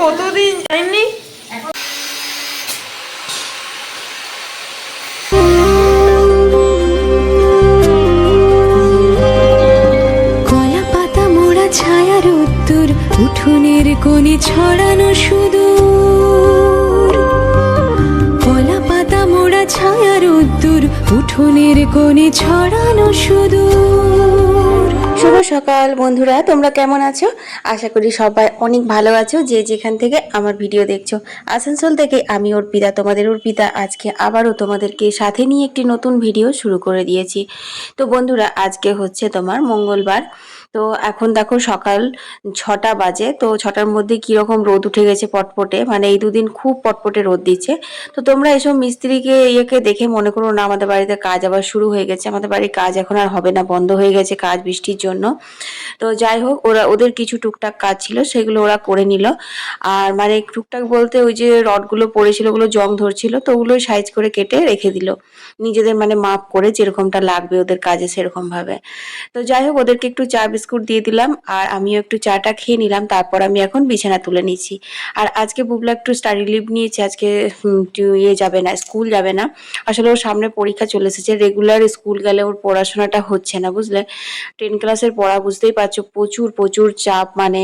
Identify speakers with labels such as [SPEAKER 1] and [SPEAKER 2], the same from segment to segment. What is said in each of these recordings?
[SPEAKER 1] কতদিন যাইনি
[SPEAKER 2] মোড়া ছায়ার উত্তর উঠোনের কোণে ছড়ানো সুদূর। কলা পাতা, মোড়া ছায়ার উত্তর উঠোনের কোণে ছড়ানো
[SPEAKER 3] শুভ সকাল। বন্ধুরা, তোমরা কেমন আছো? আশা করি সবাই অনেক ভালো আছো যে যেখান থেকে আমার ভিডিও দেখছ। আসানসোল থেকে আমি অর্পিতা, তোমাদের অর্পিতা। আজকে আবারও তোমাদেরকে সাথে নিয়ে একটি নতুন ভিডিও শুরু করে দিয়েছি। তো বন্ধুরা, আজকে হচ্ছে তোমার মঙ্গলবার। তো এখন দেখো সকাল ছটা বাজে, তো ছটার মধ্যে কীরকম রোদ উঠে গেছে পটপটে? মানে এই দুদিন খুব পটপটে রোদ দিচ্ছে। তো তোমরা এসব মিস্ত্রিকে, ইয়েকে দেখে মনে করো না, আমাদের বাড়িতে কাজ আবার শুরু হয়ে গেছে। আমাদের বাড়ির কাজ এখন আর হবে না, বন্ধ হয়ে গেছে কাজ বৃষ্টির জন্য। তো যাই হোক, ওরা, ওদের কিছু টুকটাক কাজ ছিল, সেগুলো ওরা করে নিল। আর মানে টুকটাক বলতে ওই যে রডগুলো পড়েছিল, ওগুলো জং ধরছিল, তো ওগুলো সাইজ করে কেটে রেখে দিল। নিজেদের মানে মাপ করে যেরকমটা লাগবে ওদের কাজে সেরকম ভাবে তো যাই হোক, ওদেরকে একটু চা বিস্কুট দিয়ে দিলাম আর আমিও একটু চাটা খেয়ে নিলাম, তারপর আমি এখন বিছানা তুলে নিয়েছি আর আজকে বুবলা একটু স্টাডি লিভ নিয়েছে, আজকে ইয়ে যাবে না স্কুল যাবে না। আসলে ওর সামনে পরীক্ষা চলে এসেছে রেগুলার স্কুল গেলে ওর পড়াশোনাটা হচ্ছে না, বুঝলে? টেন ক্লাসের পড়া বুঝতেই পারছ, প্রচুর প্রচুর চাপ মানে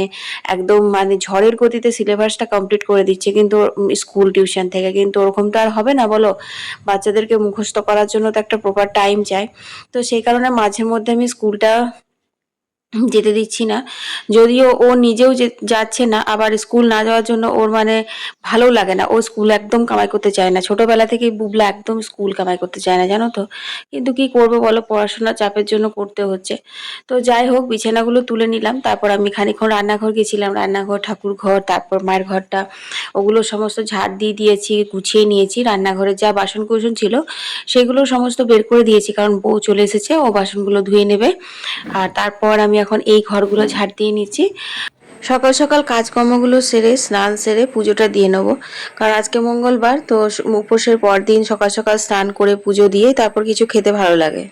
[SPEAKER 3] একদম মানে ঝড়ের গতিতে সিলেবাসটা কমপ্লিট করে দিচ্ছে, কিন্তু স্কুল টিউশন থেকে। কিন্তু ওরকম তো আর হবে না, বলো? বাচ্চাদেরকে মুখস্থ করার জন্য তো একটা প্রপার টাইম চাই। তো সেই কারণে মাঝে মধ্যে আমি স্কুলটা যেতে দিচ্ছি না। যদিও ও নিজেও যাচ্ছে না, আবার স্কুল না যাওয়ার জন্য ওর মানে ভালো লাগে না। ও স্কুল একদম কামাই করতে চায় না। ছোটবেলা থেকেই বুবলা একদম স্কুল কামাই করতে চায় না, জানো তো? কিন্তু কি করব বলো? পড়াশোনার চাপের জন্য করতে হচ্ছে। তো যাই হোক, বিছানাগুলো তুলে নিলাম। তারপর আমি খানিকক্ষণ রান্নাঘর গেছিলাম। রান্নাঘর, ঠাকুর ঘর, তারপর মায়ের ঘরটা। ওগুলো সমস্ত ঝাড় দিয়ে দিয়েছি, গুছিয়ে নিয়েছি। রান্নাঘরে যা বাসন কুসন ছিল, সেগুলো সমস্ত বের করে দিয়েছি। কারণ বউ চলে এসেছে, ও বাসনগুলো ধুয়ে নেবে। আর তারপর আমি এখন এই ঘরগুলো ঝাড় দিয়ে নিচ্ছি। সকাল সকাল কাজকর্মগুলো সেরে, স্নান সেরে পুজোটা দিয়ে নেব। কারণ আজকে মঙ্গলবার, তো উপোসের পর দিন সকাল সকাল স্নান করে পুজো দিয়ে তারপর কিছু খেতে ভালো লাগে।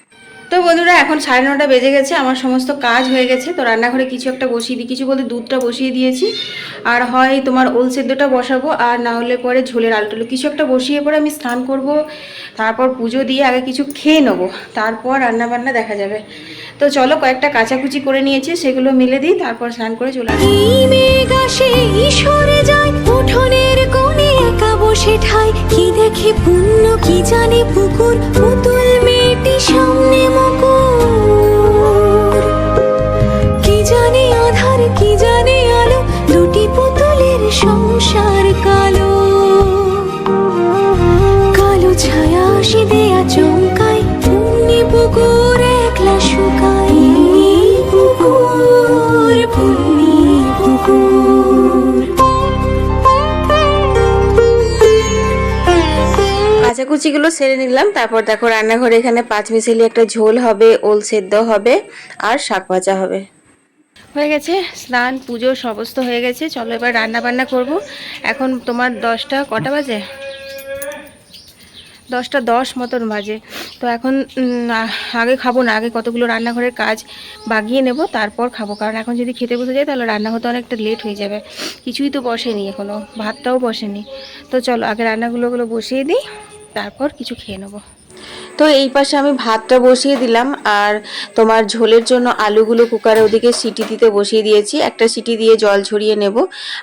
[SPEAKER 3] তো বন্ধুরা, এখন সাড়ে নটা বেজে গেছে, আমার সমস্ত কাজ হয়ে গেছে। তো রান্নাঘরে কিছু একটা বসিয়ে দিই, কিছু বলতে দুধটা বসিয়ে দিয়েছি। আর হয় তোমার ওল সেদ্ধটা বসাবো, আর না হলে পরে ঝোলের আলটুলো। কিছু একটা বসিয়ে পরে আমি স্নান করব, তারপর পুজো দিয়ে আগে কিছু খেয়ে নেব। তারপর রান্না বান্না দেখা যাবে। তো চলো কয়েকটা কাচাকুচি করে নিয়েছি, সেগুলো মিলে দিই, তারপর স্নান করে চলে
[SPEAKER 2] ঠাই কি দেখে পুণ্য, কি জানে পুকুর, পুতুল মেয়েটি সামনে মুকুর। কি জানে আধার, কি জানে আলো, দুটি পুতুলের সংসার কালো। কালো ছায়া আসি
[SPEAKER 3] কাচাকুচিগুলো সেরে নিলাম। তারপর দেখো রান্নাঘরে এখানে পাঁচ মিশালি একটা ঝোল হবে, ওল সেদ্ধ হবে আর শাক ভাজা হবে। হয়ে গেছে, স্নান, পুজো সমস্ত হয়ে গেছে। চলো এবার রান্না বান্না করব। এখন তোমার দশটা, কটা বাজে? দশটা দশ মতন বাজে। তো এখন আগে খাব না, আগে কতগুলো রান্নাঘরের কাজ বাগিয়ে নেব, তারপর খাব। কারণ এখন যদি খেতে বসে যাই, তাহলে রান্না হতে অনেকটা লেট হয়ে যাবে। কিছুই তো বসেনি এখনও ভাতটাও বসেনি। তো চলো, আগে রান্নাগুলোগুলো বসিয়ে দিই, তারপর কিছু খেয়ে নেব। তো এই পাশে আমি ভাতটা বসিয়ে দিলাম আর তোমার ঝোলের জন্য আলুগুলো কুকারে ওদিকে সিটি দিতে বসিয়ে দিয়েছি। একটা সিটি দিয়ে জল ঝরিয়ে নেব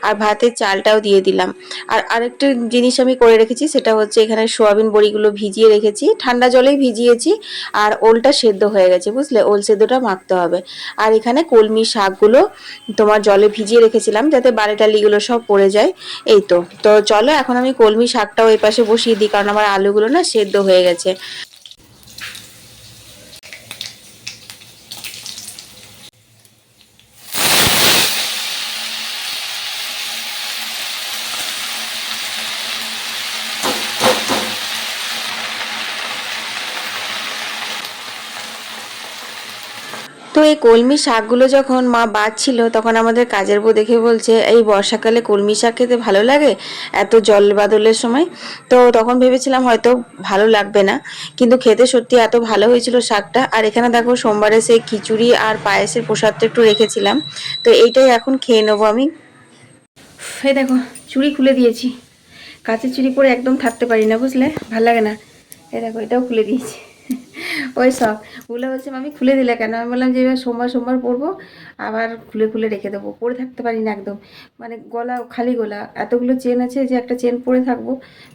[SPEAKER 3] আর ভাতের চালটাও দিয়ে দিলাম। আর আরেকটা জিনিস আমি করে রেখেছি সেটা হচ্ছে এখানে সোয়াবিন বড়িগুলো ভিজিয়ে রেখেছি। ঠান্ডা জলেই ভিজিয়েছি আর ওলটা সেদ্ধ হয়ে গেছে, বুঝলে? ওল সেদ্ধটা মাখতে হবে। আর এখানে কলমি শাকগুলো তোমার জলে ভিজিয়ে রেখেছিলাম যাতে বাড়ি টালিগুলো সব পড়ে যায়। এই তো। তো চলো, এখন আমি কলমি শাকটাও এই পাশে বসিয়ে দিই কারণ আমার আলুগুলো না সেদ্ধ হয়ে গেছে। এই কলমি শাকগুলো যখন মা বাঁচছিল, তখন আমাদের কাজের বউ দেখে বলছে, এই বর্ষাকালে কলমি শাক খেতে ভালো লাগে? এত জল বাদলের সময়? তো তখন ভেবেছিলাম হয়তো ভালো লাগবে না। কিন্তু খেতে সত্যি এত ভালো হয়েছিল শাকটা। আর এখানে দেখো সোমবারে সেই খিচুড়ি আর পায়েসের প্রসাদটা একটু রেখেছিলাম। তো এইটাই এখন খেয়ে নেব আমি। এই দেখো, চুড়ি খুলে দিয়েছি। কাঁচের চুড়ি পরে একদম থাকতে পারি না, বুঝলে? ভালো লাগে না। এই দেখো, এটাও খুলে দিয়েছি। ওই সব। ওগুলো বলছে আমি খুলে দিলে কেন? আমি বললাম যে, এবার সোমবার সোমবার পরবো, আবার খুলে খুলে রেখে দেবো। পরে থাকতে পারি না একদম। মানে গলা খালি গলা। এতগুলো চেন আছে যে, একটা চেন পরে থাকব,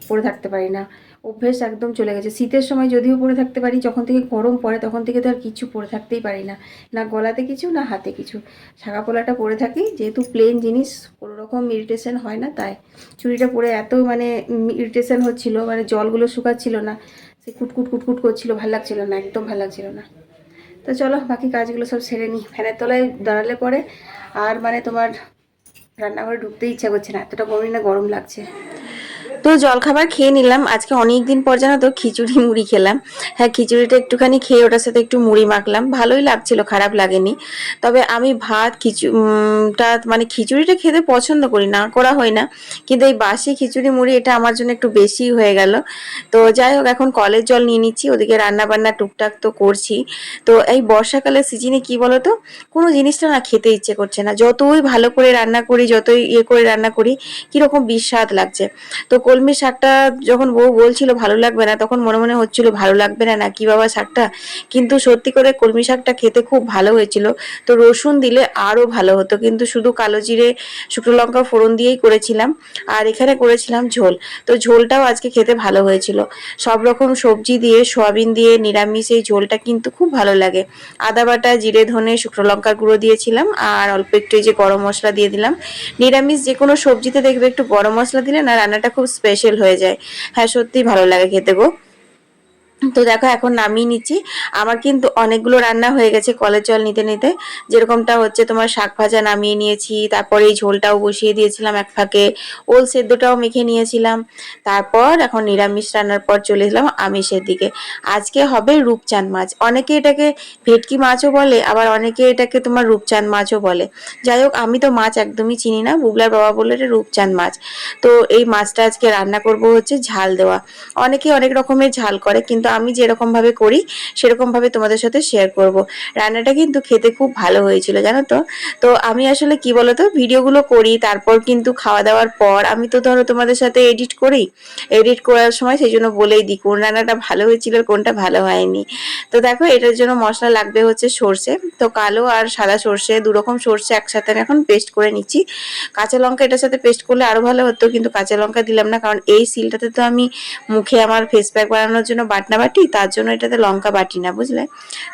[SPEAKER 3] পরে থাকতে পারি না। অভ্যেস একদম চলে গেছে। শীতের সময় যদিও পরে থাকতে পারি, যখন থেকে গরম পড়ে, তখন থেকে তো আর কিছু পরে থাকতেই পারি না। না গলাতে কিছু, না হাতে কিছু। শাখা পোলাটা পরে থাকি, যেহেতু প্লেন জিনিস, কোনো রকম ইরিটেশন হয় না তাই। চুড়িটা পরে এত মানে ইরিটেশন হচ্ছিল মানে জলগুলো শুকাচ্ছিল না। সে কুটকুট কুটকুট করছিল, ভালো লাগছিল না, একদম ভালো লাগছিল না। তো চলো, বাকি কাজগুলো সব সেরে নিই। ফ্যানের তলায় দাঁড়ালে পরে, আর মানে তোমার রান্নাঘরে ঢুকতে ইচ্ছা করছে না, এতটা গরমই না গরম লাগছে। তো জলখাবার খেয়ে নিলাম। আজকে অনেক দিন পর জানো তো খিচুড়ি মুড়ি খেলাম। হ্যাঁ খিচুড়িটা একটুখানি খেয়ে ওটার সাথে একটু মুড়ি মাখলাম। ভালোই লাগছিল, খারাপ লাগেনি। তবে আমি ভাত খিচুড়িটা মানে খিচুড়িটা খেতে পছন্দ করি না, করা হয় না। কিন্তু এই বাসি খিচুড়ি মুড়ি এটা আমার জন্য একটু বেশি হয়ে গেল। তো যাই হোক, এখন কলের জল নিয়ে নিচ্ছি। ওদিকে রান্না বান্না টুকটাক তো করছি। তো এই বর্ষাকালের সিজনে কি বলো তো কোনো জিনিসটা না খেতে ইচ্ছে করছে না। যতই ভালো করে রান্না করি, যতই ইয়ে করে রান্না করি, কীরকম বিস্বাদ লাগছে। তো কলমি শাকটা যখন বউ বলছিল, ভালো লাগবে না, তখন মনে মনে হচ্ছিল, ভালো লাগবে না নাকি বাবা শাকটা? কিন্তু সত্যি করে কলমি শাকটা খেতে খুব ভালো হয়েছিল। তো রসুন দিলে আরও ভালো হতো। কিন্তু শুধু কালো জিরে, শুকনো লঙ্কা ফোড়ন দিয়েই করেছিলাম। আর এখানে করেছিলাম ঝোল। তো ঝোলটাও আজকে খেতে ভালো হয়েছিল। সব রকম সবজি দিয়ে, সোয়াবিন দিয়ে, নিরামিষ এই ঝোলটা কিন্তু খুব ভালো লাগে। আদা বাটা, জিরে, ধনে, শুকনো লঙ্কার গুঁড়ো দিয়েছিলাম। আর অল্প একটু এই যে গরম মশলা দিয়ে দিলাম। নিরামিষ যে কোনো সবজিতে দেখবে একটু গরম মশলা দিলে না, রান্নাটা খুব স্পেশাল হয়ে যায়। হ্যাঁ সত্যি ভালো লাগে খেতে গো। তো দেখো, এখন নামিয়ে নিচ্ছি। আমার কিন্তু অনেকগুলো রান্না হয়ে গেছে কলের জল নিতে নিতে। যেরকমটা হচ্ছে তোমার শাক ভাজা নামিয়ে নিয়েছি, তারপরে এই ঝোলটাও বসিয়ে দিয়েছিলাম এক ফাঁকে। ওল সেদ্ধটাও মেখে নিয়েছিলাম। তারপর এখন নিরামিষ রান্নার পর চলে এলাম আমিষের দিকে। আজকে হবে রূপচাঁদ মাছ। অনেকে এটাকে ভেটকি মাছও বলে, আবার অনেকে এটাকে তোমার রূপচাঁদ মাছও বলে। যাই হোক, আমি তো মাছ একদমই চিনি না। বুবলার বাবা বলে এটা রূপচাঁদ মাছ। তো এই মাছটা আজকে রান্না করব হচ্ছে ঝাল দেওয়া। অনেকে অনেক রকমের ঝাল করে, কিন্তু আমি যেরকম ভাবে করি সেরকম ভাবে তোমাদের সাথে শেয়ার করব। রান্নাটা কিন্তু খেতে খুব ভালো হয়েছিল, জানো তো? তো আমি আসলে কি বলতো, ভিডিওগুলো করি, তারপর কিন্তু খাওয়া দাওয়ার পর আমি তো ধরো তোমাদের সাথে এডিট করি। এডিট করার সময় সেই জন্য বলেই দিই, কোন রান্নাটা ভালো হয়েছিল কোনটা ভালো হয়নি। তো দেখো, এটার জন্য মশলা লাগবে হচ্ছে সর্ষে। তো কালো আর সাদা সর্ষে দু রকম সর্ষে একসাথে আমি এখন পেস্ট করে নিচ্ছি। কাঁচা লঙ্কা এটার সাথে পেস্ট করলে আরও ভালো হতো, কিন্তু কাঁচা লঙ্কা দিলাম না, কারণ এই সিলটাতে তো আমি মুখে আমার ফেস প্যাক বানানোর জন্য বাটনা বাটি তার জন্য এটাতে লঙ্কা বাটি না বুঝলে?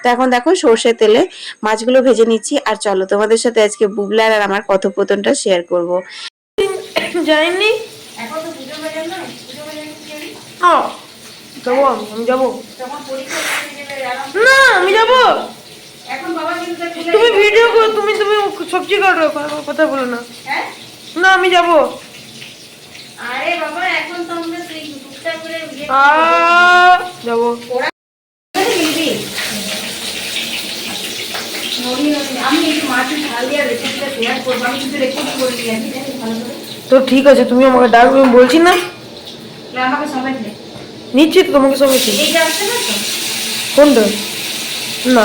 [SPEAKER 3] তো এখন দেখো সর্ষে তেলে মাছগুলো ভেজে নিচ্ছি আর চলো তোমাদের সাথে আজকে বুবলার আর আমার কথোপকথনটা শেয়ার করব। বাজার না
[SPEAKER 1] হ্যাঁ। যাব আমি যাব। না আমি যাব।
[SPEAKER 3] এখন বাবা কিন্তু
[SPEAKER 1] তুমি ভিডিও করো তুমি তুমি সবজি কাটো কথা বলো না।
[SPEAKER 3] হ্যাঁ?
[SPEAKER 1] না আমি যাব।
[SPEAKER 3] আরে বাবা এখন তো আমরা করে
[SPEAKER 1] তো ঠিক আছে তুমি আমাকে ডাকবে আমি বলছি না।
[SPEAKER 3] না, আমাকে সবাই দে
[SPEAKER 1] নিচ্ছি তোমাকে সবাই কোনটা? না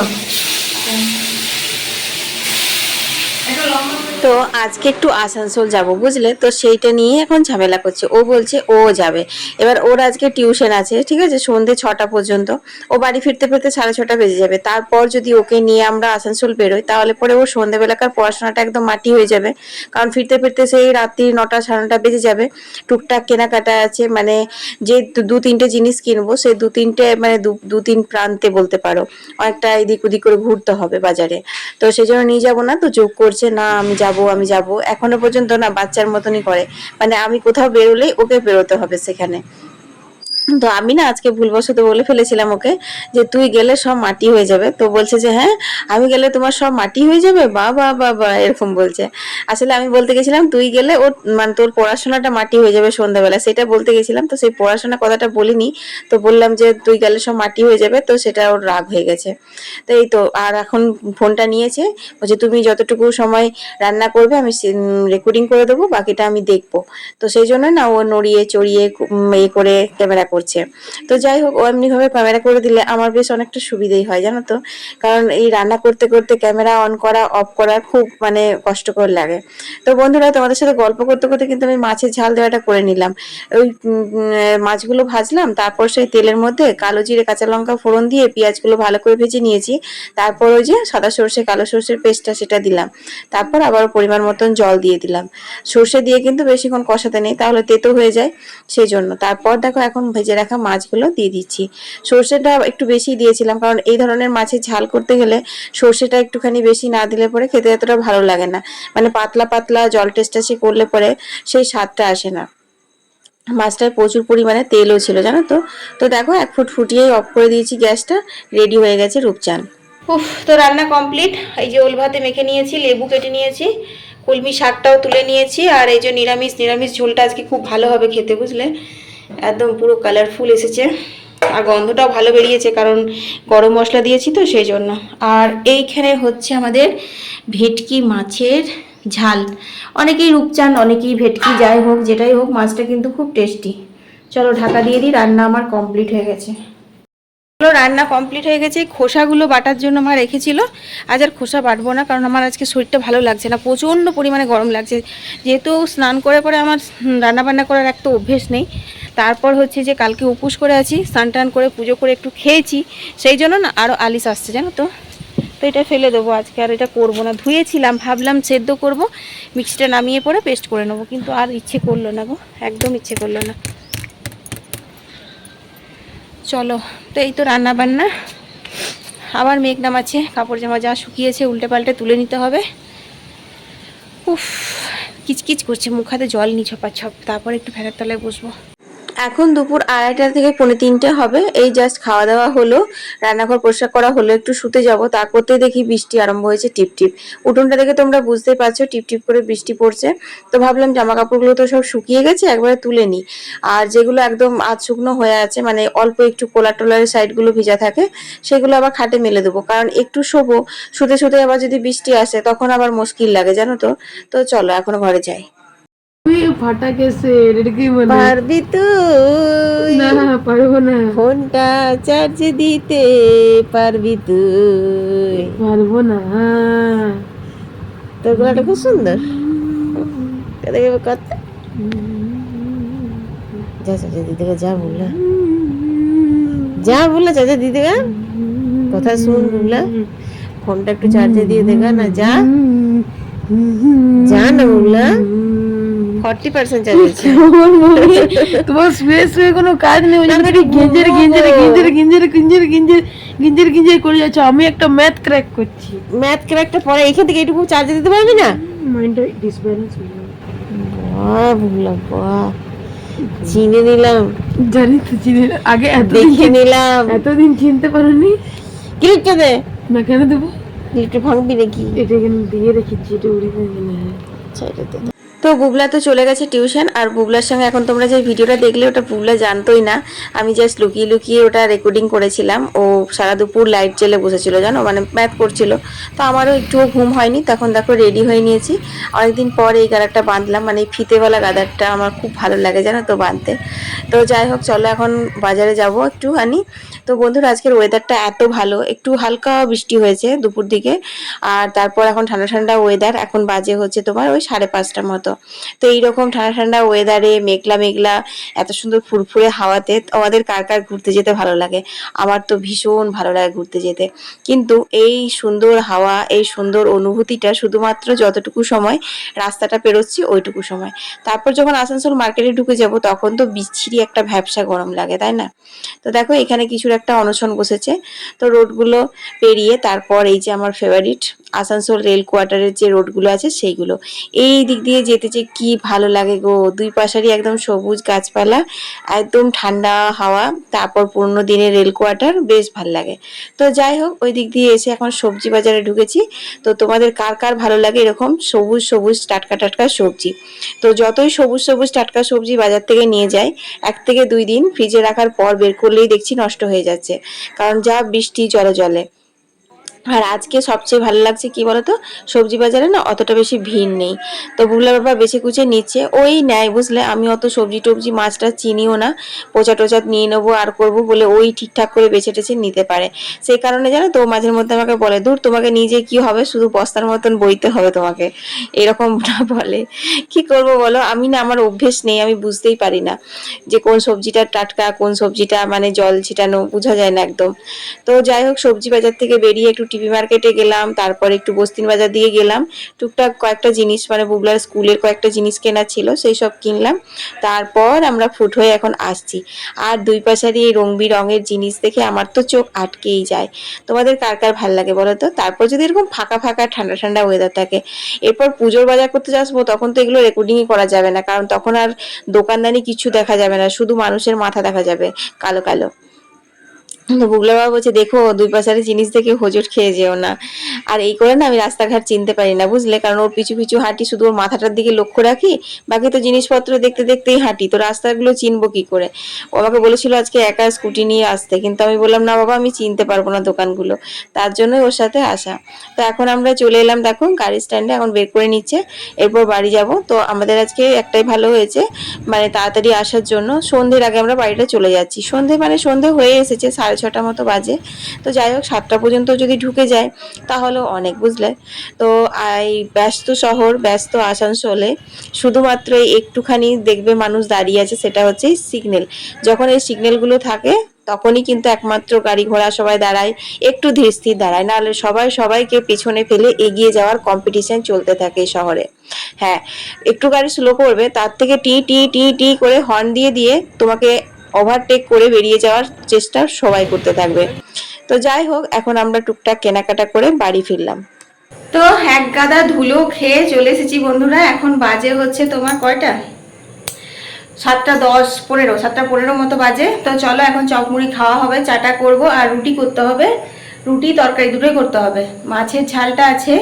[SPEAKER 3] একটা লম্বা করে তো আজকে একটু আসানসোল যাব, বুঝলে? তো সেইটা নিয়ে এখন ঝামেলা করছে। ও বলছে ও যাবে। এবার ওর আজকে টিউশন আছে, ঠিক আছে? সন্ধে ছটা পর্যন্ত। ও বাড়ি ফিরতে ফিরতে সাড়ে ছটা বেজে যাবে। তারপর যদি ওকে নিয়ে আমরা আসানসোল বেরোই, তাহলে পরে ও সন্ধেবেলাকার পড়াশোনাটা একদম মাটি হয়ে যাবে। কারণ ফিরতে ফিরতে সেই রাত্রি নটা সাড়ে নটা বেজে যাবে। টুকটাক কেনাকাটা আছে মানে যে দু- তিনটে জিনিস কিনবো সেই দু তিনটে মানে দু তিন প্রান্তে বলতে পারো। অনেকটা এদিক ওদিক করে ঘুরতে হবে বাজারে। তো সেই জন্য নিয়ে যাব না, তো যোগ করছে, না আমি যাব আমি যাব। এখনও পর্যন্ত না বাচ্চার মতনই করে। মানে আমি কোথাও বেরোলেই ওকে বেরোতে হবে সেখানে। তো আমি না আজকে ভুলবশত বলে ফেলেছিলাম ওকে যে তুই গেলে সব মাটি হয়ে যাবে। তো বলছে যে হ্যাঁ আমি গেলে তোমার সব মাটি হয়ে যাবে? বা বা বা বা, এরকম বলছে। আসলে আমি বলতে গেছিলাম, তুই গেলে ওর মানে তোর পড়াশোনাটা মাটি হয়ে যাবে সন্ধ্যাবেলা। সেটা বলতে গেছিলাম, তো সেই পড়াশোনা কথাটা বলিনি। তো বললাম যে, তুই গেলে সব মাটি হয়ে যাবে। তো সেটা ওর রাগ হয়ে গেছে। তো এই তো, আর এখন ফোনটা নিয়েছে, বলছে, তুমি যতটুকু সময় রান্না করবে, আমি রেকর্ডিং করে দেবো, বাকিটা আমি দেখব। তো সেই জন্য না ও নড়িয়ে, চড়িয়ে এ করে ক্যামেরা করছে। তো যাই হোক, ও এমনিভাবে ক্যামেরা করে দিলে আমার বেশ অনেকটা সুবিধেই হয়, জানো তো? কারণ এই রান্না করতে করতে ক্যামেরা অন করা, অফ করা খুব মানে কষ্টকর লাগে। তো বন্ধুরা, তোমাদের সাথে গল্প করতে করতে কিন্তু আমি মাছের ঝাল দেওয়াটা করে নিলাম। ওই মাছগুলো ভাজলাম, তারপর সেই তেলের মধ্যে কালো জিরে, কাঁচা লঙ্কা ফোড়ন দিয়ে পেঁয়াজগুলো ভালো করে ভেজে নিয়েছি। তারপর ওই যে সাদা সর্ষে, কালো সর্ষের পেস্টটা সেটা দিলাম। তারপর আবার পরিমাণ মতন জল দিয়ে দিলাম। সর্ষে দিয়ে কিন্তু বেশিক্ষণ কষাতে নেই, তাহলে তেতো হয়ে যায়, সেই জন্য। তারপর দেখো, এখন ভেজে রাখা মাছগুলো দিয়ে দিচ্ছি। সর্ষেটা একটু বেশি দিয়েছিলাম, কারণ এই ধরনের মাছের ঝাল করতে গেলে সর্ষেটা একটুখানি বেশি না দিলে পরে খেতে এতটা ভালো লাগে না। মানে পাতলা পাতলা জল টেস্টাসি করলে পরে সেই স্বাদটা আসে না। মাছটায় প্রচুর পরিমাণে তেলও ছিল, জানো তো? তো দেখো, এক ফুট ফুটিয়েই অফ করে দিয়েছি গ্যাসটা রেডি হয়ে গেছে রূপচান
[SPEAKER 1] উফ, তো রান্না কমপ্লিট এই যে ওল ভাতে মেখে নিয়েছি, লেবু কেটে নিয়েছি, কলমি শাকটাও তুলে নিয়েছি, আর এই যে নিরামিষ নিরামিষ ঝোলটা আজকে খুব ভালো হবে খেতে, বুঝলে? একদম পুরো কালারফুল এসেছে। আর গন্ধটাও ভালো বেরিয়েছে কারণ গরম মশলা দিয়েছি তো সেই জন্য। আর এইখানে হচ্ছে আমাদের ভেটকি মাছের ঝাল। অনেকেই রূপচান অনেকেই ভেটকি, যাই হোক, যেটাই হোক, মাছটা কিন্তু খুব টেস্টি চলো ঢাকা দিয়ে দিই, রান্না আমার কমপ্লিট হয়ে গেছে। হলো রান্না কমপ্লিট হয়ে গেছে। খোসাগুলো বাটার জন্য মা রেখেছিল। আজ আর খোসা বাটবো না, কারণ আমার আজকে শরীরটা ভালো লাগছে না। প্রচণ্ড পরিমাণে গরম লাগছে। যেহেতু স্নান করে পরে আমার রান্না বান্না করার একটা অভ্যেস নেই। তারপর হচ্ছে যে কালকে উপোস করে আছি, স্নান টান করে পুজো করে একটু খেয়েছি। সেই জন্য না আরও আলিশ আসছে, জানো তো? তো এটা ফেলে দেবো আজকে, আর এটা করব না। ধুয়েছিলাম, ভাবলাম সেদ্ধ করব, মিক্সিটা নামিয়ে পরে পেস্ট করে নেব, কিন্তু আর ইচ্ছে করল না গো, একদম ইচ্ছে করল না। চলো তো এই তো রান্না বান্না আবার মেঘ আছে কাপড় জামা যা শুকিয়েছে উল্টে পাল্টে তুলে নিতে হবে। উফ, কিচকিচ করছে, মুখ হাতে জল নি ছপা ছপ তারপর একটু ফ্যানের তলায় বসবো।
[SPEAKER 3] এখন দুপুর আড়াইটা থেকে পৌনে তিনটে হবে। এই জাস্ট খাওয়া দাওয়া হলো, রান্নাঘর পরিষ্কার করা হলো, একটু শুতে যাব তার করতে দেখি বৃষ্টি আরম্ভ হয়েছে টিপ টিপ। উঠোনটা দেখে তোমরা বুঝতেই পারছ, টিপ টিপ করে বৃষ্টি পড়ছে। তো ভাবলাম জামা কাপড়গুলো তো সব শুকিয়ে গেছে, একবারে তুলে নিই। আর যেগুলো একদম আধ শুকনো হয়ে আছে মানে অল্প একটু কোলা টোলারের সাইডগুলো ভিজা থাকে, সেগুলো আবার খাটে মেলে দেবো। কারণ একটু শোবো, শুতে শুতে আবার যদি বৃষ্টি আসে, তখন আবার মুশকিল লাগে, জানো তো? তো চলো, এখন ঘরে যাই।
[SPEAKER 1] ফাটা কেসে এটা কি বলে
[SPEAKER 3] পারবি তুই
[SPEAKER 1] না পারব না
[SPEAKER 3] ফোনটা চার্জ দিতে পারবি তুই
[SPEAKER 1] পারব না
[SPEAKER 3] তোর গলাটা খুব সুন্দর দেখে কত যা চাচা দিদিকে যা বললা যা বললা চাচা দিদিকে কথা শুন বললা ফোনটা একটু চার্জে দিয়ে দেখা না যা যা না বললা ফর্টি পার্সেন্ট
[SPEAKER 1] তোমার শুয়ে শুয়ে কোনো কাজ নেই ওই জন্য মানে করে যাচ্ছ। আমি একটা ম্যাথ ক্র্যাক করছি।
[SPEAKER 3] ম্যাথ ক্র্যাকটা পরে এখান থেকে এটুকু চার্জে দিতে পারবি না?
[SPEAKER 1] মাইন্ডটা ডিসব্যালেন্স হয়ে
[SPEAKER 3] ভুলা চিনে নিলাম।
[SPEAKER 1] জানি তো চিনে আগে
[SPEAKER 3] দেখে নিলাম।
[SPEAKER 1] এতদিন চিনতে পারোনি।
[SPEAKER 3] ক্লিপটা দে
[SPEAKER 1] না কেন দেবো?
[SPEAKER 3] ক্লিপটা ভাঙবি নাকি?
[SPEAKER 1] এটা এখানে দিয়ে রেখেছি এটা উড়ে যাবে না।
[SPEAKER 3] আচ্ছা এটা তো বুবলা তো চলে গেছে টিউশন, আর বুবলার সঙ্গে এখন তোমরা যে ভিডিওটা দেখলে ওটা বুবলা জানতোই না। আমি জাস্ট লুকিয়ে লুকিয়ে ওটা রেকর্ডিং করেছিলাম। ও সারা দুপুর লাইট জেলে বসেছিল, জানো? মানে ম্যাথ করছিল। তো আমারও একটুও ঘুম হয়নি, তখন দেখো রেডি হয়ে নিয়েছি। অনেকদিন পর এই গাদারটা বাঁধলাম মানে এই ফিতেওয়ালা গাদারটা আমার খুব ভালো লাগে, জানো তো, বাঁধতে। তো যাই হোক, চলো এখন বাজারে যাব একটুখানি। তো বন্ধুরা, আজকের ওয়েদারটা এত ভালো, একটু হালকা বৃষ্টি হয়েছে দুপুর দিকে, আর তারপর এখন ঠান্ডা ঠান্ডা ওয়েদার এখন বাজে হচ্ছে তোমার ওই সাড়ে পাঁচটার মতো। তো এইরকম ঠান্ডা ঠান্ডা ওয়েদারে মেঘলা মেঘলা, এত সুন্দর ফুরফুরে হাওয়াতে আমাদের কার কার ঘুরতে যেতে ভালো লাগে? আমার তো ভীষণ ভালো লাগে ঘুরতে যেতে। কিন্তু এই সুন্দর হাওয়া, এই সুন্দর অনুভূতিটা শুধুমাত্র যতটুকু সময় রাস্তাটা পেরোচ্ছি ওইটুকু সময়। তারপর যখন আসানসোল মার্কেটে ঢুকে যাব, তখন তো বিচ্ছিরি একটা ভ্যাবসা গরম লাগে, তাই না? তো দেখো, এখানে কিছুর একটা অনশন বসেছে। তো রোডগুলো পেরিয়ে তারপর এই যে আমার ফেভারিট আসানসোল রেল কোয়ার্টারের যে রোডগুলো আছে সেইগুলো। এই দিক দিয়ে যেতে যে কি ভালো লাগে গো। দুই পাশারই একদম সবুজ গাছপালা, একদম ঠান্ডা হাওয়া, তারপর পুরোনো দিনের রেল কোয়ার্টার, বেশ ভালো লাগে। তো যাই হোক, ওই দিক দিয়ে এসে এখন সবজি বাজারে ঢুকেছি। তো তোমাদের কার কার ভালো লাগে এরকম সবুজ সবুজ টাটকা টাটকা সবজি। তো যতই সবুজ সবুজ টাটকা সবজি বাজার থেকে নিয়ে যায় এক থেকে দুই দিন ফ্রিজে রাখার পর বের করলেই দেখছি নষ্ট হয়ে যাচ্ছে। কারণ যা বৃষ্টি জলে জলে। আর আজকে সবচেয়ে ভালো লাগছে কি বলতো? সবজি বাজারে না অতটা বেশি ভিড় নেই। তো বুগলা বাবা বেছে কুচে নিচ্ছে। ওই নেয় বুঝলে? আমি অত সবজি টবজি, মাছটা চিনিও না। পোচা টোচা নিয়ে নেব আর করব বলে ওই ঠিকঠাক করে বেছে টেছে নিতে পারে। সেই কারণে জানো তো মাঝের মধ্যে আমাকে বলে, দূর, তোমাকে নিজে কি হবে? শুধু বস্তার মতন বইতে হবে তোমাকে। এরকম না বলে। কি করব বলো? আমি না আমার অভ্যেস নেই, আমি বুঝতেই পারি না যে কোন সবজিটা টাটকা, কোন সবজিটা মানে জল ছিটানো, বোঝা যায় না একদম। তো যাই হোক, সবজি বাজার থেকে বেরিয়ে একটু টিভি মার্কেটে গেলাম, তারপর একটু বস্তিন বাজার দিয়ে গেলাম। টুকটাক কয়েকটা জিনিস মানে বুবলার স্কুলের কয়েকটা জিনিস কেনা ছিল, সেই সব কিনলাম। তারপর আমরা ফুট হয়ে এখন আসছি। আর দুই পাশারই এই রং রঙের জিনিস দেখে আমার তো চোখ আটকেই যায়। তোমাদের কার কার ভালো লাগে বলো তো? তারপর যদি এরকম ফাঁকা ফাঁকা ঠান্ডা ঠান্ডা ওয়েদার থাকে, এরপর পুজোর বাজার করতে আসব তখন তো এগুলো রেকর্ডিংই করা যাবে না। কারণ তখন আর দোকানদানি কিছু দেখা যাবে না, শুধু মানুষের মাথা দেখা যাবে, কালো কালো। তো বুগলা বাবা বলছে, দেখো, দুই পাশারে জিনিস দেখে হোজট খেয়ে যেও না। আর এই করে না আমি রাস্তাঘাট চিনতে পারি না, বুঝলে? কারণ ওর পিছু পিছু হাঁটি, শুধু ওর মাথাটার দিকে লক্ষ্য রাখি, বাকি তো জিনিসপত্র দেখতে দেখতেই হাঁটি। তো রাস্তাগুলো চিনবো কি করে? ও আমাকে বলেছিল আজকে একা স্কুটি নিয়ে আসতে, কিন্তু আমি বললাম, না বাবা, আমি চিনতে পারব না দোকানগুলো। তার জন্যই ওর সাথে আসা। তো এখন আমরা চলে এলাম, দেখো, গাড়ি স্ট্যান্ডে, এখন বের করে নিচ্ছে, এরপর বাড়ি যাব। তো আমাদের আজকে একটাই ভালো হয়েছে মানে তাড়াতাড়ি আসার জন্য। সন্ধ্যের আগে আমরা বাড়িটা চলে যাচ্ছি। সন্ধে মানে সন্ধে হয়ে এসেছে, সাড়ে ছটা মতো বাজে। তো যাই হোক, সাতটা পর্যন্ত যদি ঢুকে যায়, তাহলেও অনেক বুঝলে। তো এই ব্যস্ত শহর, ব্যস্ত আসানসোলে শুধুমাত্র একটুখানি দেখবে মানুষ দাঁড়িয়ে আছে, সেটা হচ্ছে সিগন্যাল। যখন এই সিগন্যালগুলো থাকে, তখনই কিন্তু একমাত্র গাড়ি ঘোড়া সবাই দাঁড়ায়, একটু ধীর স্থির দাঁড়ায়। নাহলে সবাই, সবাইকে পেছনে ফেলে এগিয়ে যাওয়ার কম্পিটিশন চলতে থাকে শহরে। হ্যাঁ একটু গাড়ি স্লো করবে, তার থেকে টি টি টি টি করে হর্ন দিয়ে দিয়ে তোমাকে ওভারটেক করে বেরিয়ে যাওয়ার চেষ্টা সবাই করতে থাকবে। তো যাই হোক, এখন আমরা টুকটাক কেনাকাটা করে বাড়ি ফিরলাম।
[SPEAKER 1] তো এক গাদা ধুলো খেয়ে চলে এসেছি বন্ধুরা, এখন বাজে হচ্ছে তোমার কয়টা? সাতটা দশ পনেরো, সাতটা পনেরো মতো বাজে। তো চলো এখন চপমুড়ি খাওয়া হবে, চাটা করব আর রুটি করতে হবে। রুটি, তরকারি দুটোই করতে হবে। মাছের ঝালটা আছে,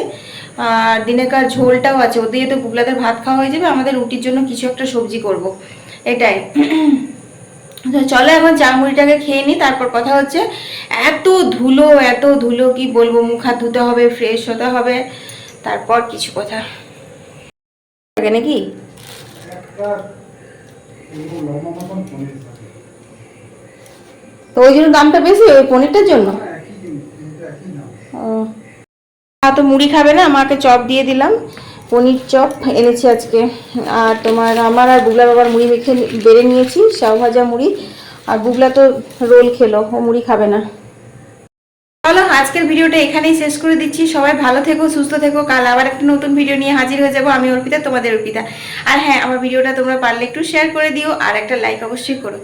[SPEAKER 1] আর দিনেকার ঝোলটাও আছে। ও দিয়ে তো গুগলাদের ভাত খাওয়া হয়ে যাবে, আমাদের রুটির জন্য কিছু একটা সবজি করব। এটাই। চলো এখন চা মুড়িটাকে খেয়ে নিই তারপর কথা হচ্ছে এত ধুলো এত ধুলো, কি বলব, মুখ হাত ধুতে হবে ফ্রেশ হতে হবে, তারপর কিছু কথা। নাকি? তো ওই জন্য দামটা বেশি, ওই পনিরটার জন্য? তো মুড়ি খাবে না, মাকে চপ দিয়ে দিলাম। পনির চপ এনেছি আজকে। আর তোমার আমার আর বুগলা বাবার মুড়ি মেখে বেড়ে নিয়েছি শাও ভাজা মুড়ি। আর বুগলা তো রোল খেলো, ও মুড়ি খাবে না। চলো, আজকের ভিডিওটা এখানেই শেষ করে দিচ্ছি। সবাই ভালো থেকো, সুস্থ থেকো। কাল আবার একটা নতুন ভিডিও নিয়ে হাজির হয়ে যাব। আমি অর্পিতা, তোমাদের অর্পিতা। আর হ্যাঁ আমার ভিডিওটা তোমরা পারলে একটু শেয়ার করে দিও, আর একটা লাইক অবশ্যই করো।